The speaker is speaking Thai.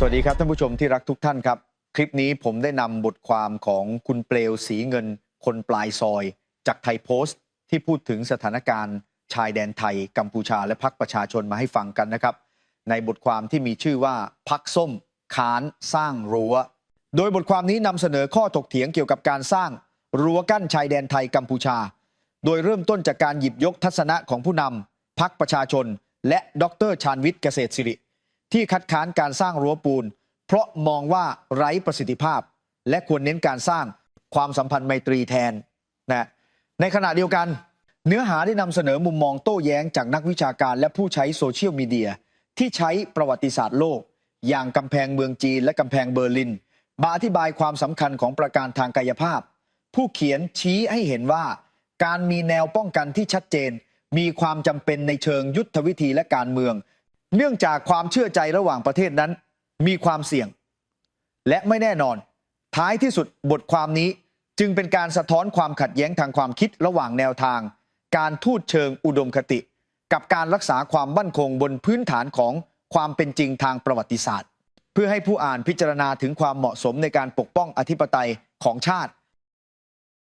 สวัสดีครับท่านผู้ชมที่รักทุกท่านครับ คลิปนี้ผมได้นำบทความของคุณเปลวสีเงิน คนปลายซอย จากไทยโพสต์ ที่พูดถึงสถานการณ์ชายแดนไทย กัมพูชาและพักประชาชนมาให้ฟังกันนะครับ ในบทความที่มีชื่อว่าพักส้มค้านสร้างรั้ว โดยบทความนี้นำเสนอข้อถกเถียงเกี่ยวกับการสร้างรั้วกั้นชายแดนไทยกัมพูชา โดยเริ่มต้นจากการหยิบยกทัศนะของผู้นำพักประชาชน และดรชาญวิทย์เกษตรศิริ ที่คัดค้านการสร้างรั้วปูน เพราะมองว่าไร้ประสิทธิภาพ และควรเน้นการสร้างความสัมพันธ์ไมตรีแทนนะในขณะเดียวกัน เนื้อหาได้นำเสนอมุมมองโต้แย้งจากนักวิชาการและผู้ใช้โซเชียลมีเดียที่ใช้ประวัติศาสตร์โลก อย่างกำแพงเมืองจีนและกำแพงเบอร์ลินมาอธิบายความสำคัญของประการทางกายภาพ ผู้เขียนชี้ให้เห็นว่า การมีแนวป้องกันที่ชัดเจน มีความจำเป็นในเชิงยุทธวิธีและการเมือง เนื่องจากความเชื่อใจระหว่างประเทศนั้น มีความเสี่ยง และไม่แน่นอน ท้ายที่สุดบทความนี้จึงเป็นการสะท้อนความขัดแย้งทางความคิดระหว่างแนวทาง การทูตเชิงอุดมคติ กับการรักษาความมั่นคงบนพื้นฐานของความเป็นจริงทางประวัติศาสตร์ เพื่อให้ผู้อ่านพิจารณาถึงความเหมาะสมในการปกป้องอธิปไตยของชาติ